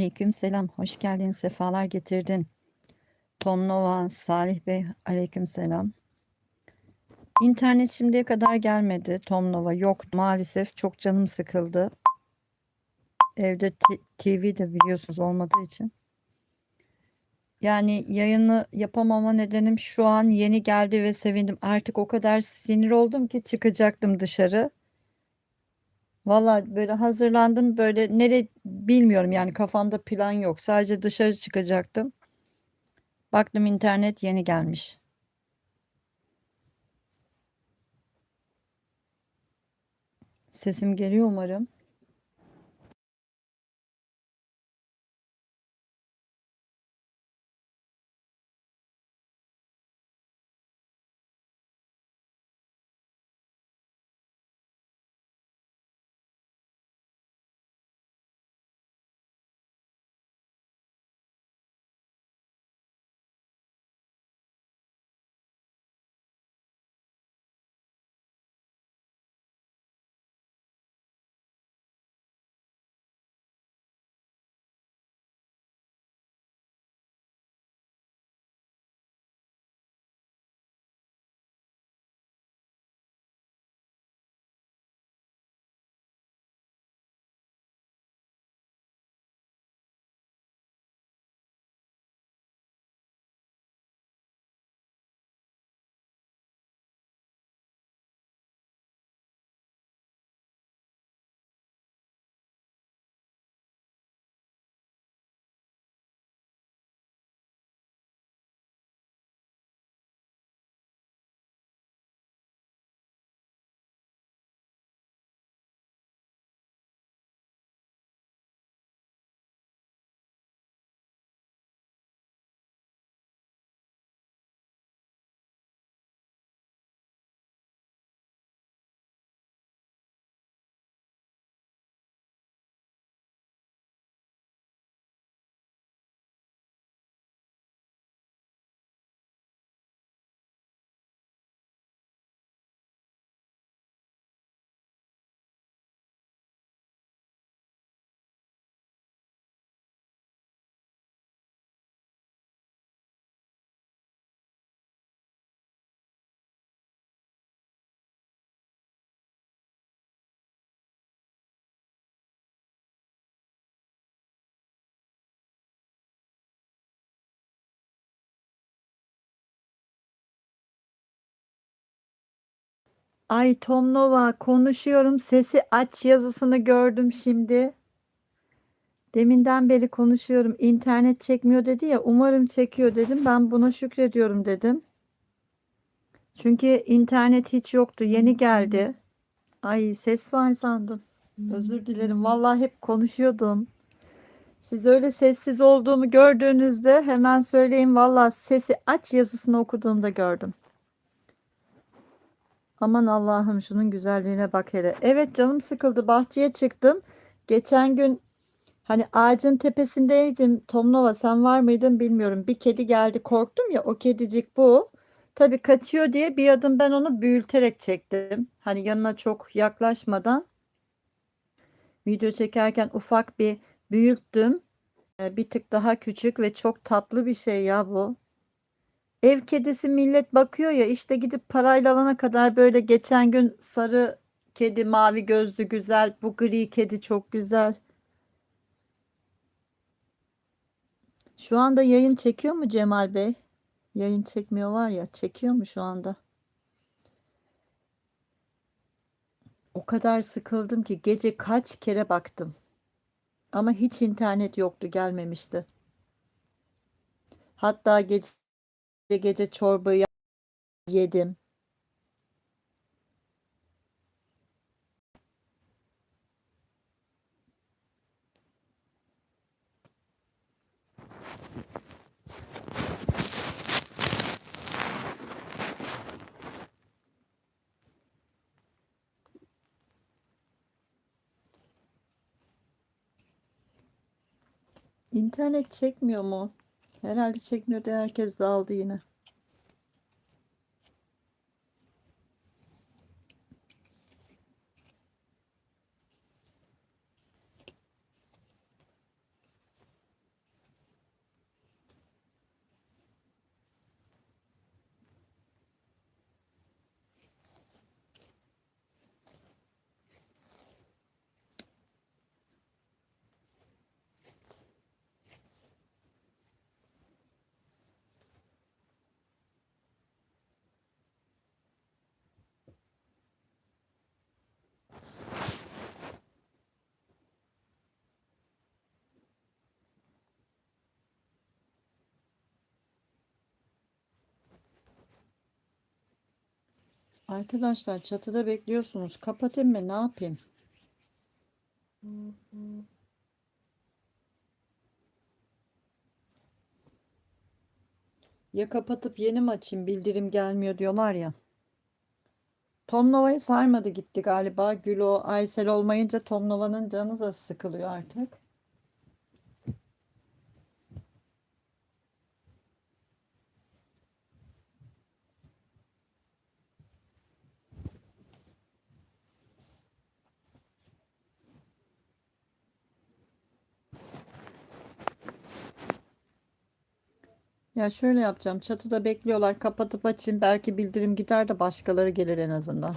Aleyküm selam. Hoş geldin. Sefalar getirdin. Tom Nova, Salih Bey. Aleyküm selam. İnternet şimdiye kadar gelmedi. Tom Nova yok. Maalesef çok canım sıkıldı. Evde TV de biliyorsunuz olmadığı için. Yani yayını yapamama nedenim şu an yeni geldi ve sevindim. Artık o kadar sinir oldum ki çıkacaktım dışarı. Valla böyle hazırlandım böyle nere bilmiyorum yani kafamda plan yok. Sadece dışarı çıkacaktım. Baktım internet yeni gelmiş. Sesim geliyor umarım. Ay Tom Nova konuşuyorum. Sesi aç yazısını gördüm şimdi. Deminden beri konuşuyorum. İnternet çekmiyor dedi ya. Umarım çekiyor dedim. Ben buna şükrediyorum dedim. Çünkü internet hiç yoktu. Yeni geldi. Ay ses var sandım. Özür dilerim. Vallahi hep konuşuyordum. Siz öyle sessiz olduğumu gördüğünüzde hemen söyleyin. Vallahi sesi aç yazısını okuduğumda gördüm. Aman Allah'ım şunun güzelliğine bak hele. Evet canım sıkıldı. Bahçeye çıktım. Geçen gün hani ağacın tepesindeydim. Tomnova sen var mıydın bilmiyorum. Bir kedi geldi korktum ya o kedicik bu. Tabii kaçıyor diye bir adım ben onu büyüterek çektim. Hani yanına çok yaklaşmadan. Video çekerken ufak bir büyüttüm. Ee, Bir tık daha küçük ve çok tatlı bir şey ya bu. Ev kedisi millet bakıyor ya işte gidip parayla alana kadar böyle geçen gün sarı kedi mavi gözlü güzel bu gri kedi çok güzel. Şu anda yayın çekiyor mu Cemal Bey? Yayın çekmiyor var ya çekiyor mu şu anda? O kadar sıkıldım ki gece kaç kere baktım. Ama hiç internet yoktu gelmemişti. Hatta gece gece çorbayı yedim. İnternet çekmiyor mu? Herhalde çekmiyor da herkes dağıldı yine. Arkadaşlar çatıda bekliyorsunuz. Kapatayım mı? Ne yapayım? Ya kapatıp yeni mi açayım? Bildirim gelmiyor diyorlar ya. Tom Nova'yı sarmadı gitti galiba. Gülo, Aysel olmayınca Tom Nova'nın canı da sıkılıyor artık. Ya şöyle yapacağım. Çatıda bekliyorlar. Kapatıp açayım. Belki bildirim gider de başkaları gelir en azından.